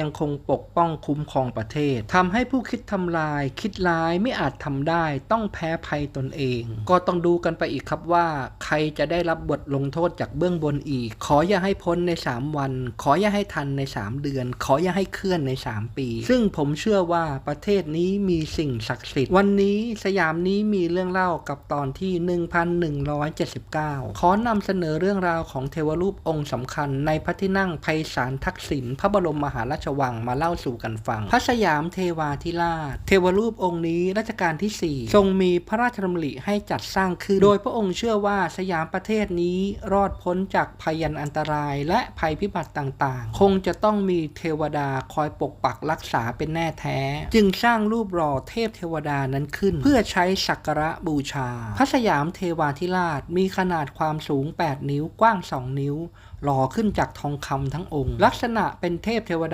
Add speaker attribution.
Speaker 1: ยังคงปกป้องคุ้มครองประเทศทำให้ผู้คิดทำลาย คิดร้ายไม่อาจทำได้ ต้องแพ้ภัยตนเอง ก็ต้องดูกันไปอีกครับว่า ใครจะได้รับบทลงโทษจากเบื้องบนอีก ขออย่าให้พ้นใน 3 วัน ขออย่าให้ทันใน 3 เดือน ขออย่าให้เคลื่อนใน 3 ปี ซึ่งผมเชื่อว่าประเทศนี้มีสิ่งศักดิ์สิทธิ์วันนี้สยามนี้มีเรื่องเล่ากับตอนที่ 1179 ขอนำเสนอเรื่องราวของเทวรูปองค์สำคัญ ในพระที่นั่งไพศาลทักษิณพระบรมมหาราชวังมาเล่าสู่กันฟัง พระสยามเทวาธิราช เทวรูปองค์นี้รัชกาลที่ 4 ทรงมีพระราชดำริให้จัดสร้างขึ้น โดยพระองค์เชื่อว่าสยามประเทศนี้รอดพ้นจากภัยอันตราย และภัยพิบัติต่างๆ คงจะต้องมีเทวดาคอยปกปักรักษาเป็นแน่แท้ จึงสร้างรูปหล่อเทพเทวดานั้นขึ้น เพื่อใช้สักการะบูชา พระสยามเทวาธิราชมีขนาดความสูง 8 นิ้วกว้าง 2 นิ้วหล่อขึ้นจากทองคำทั้งองค์ ลักษณะเป็นเทพเทวดา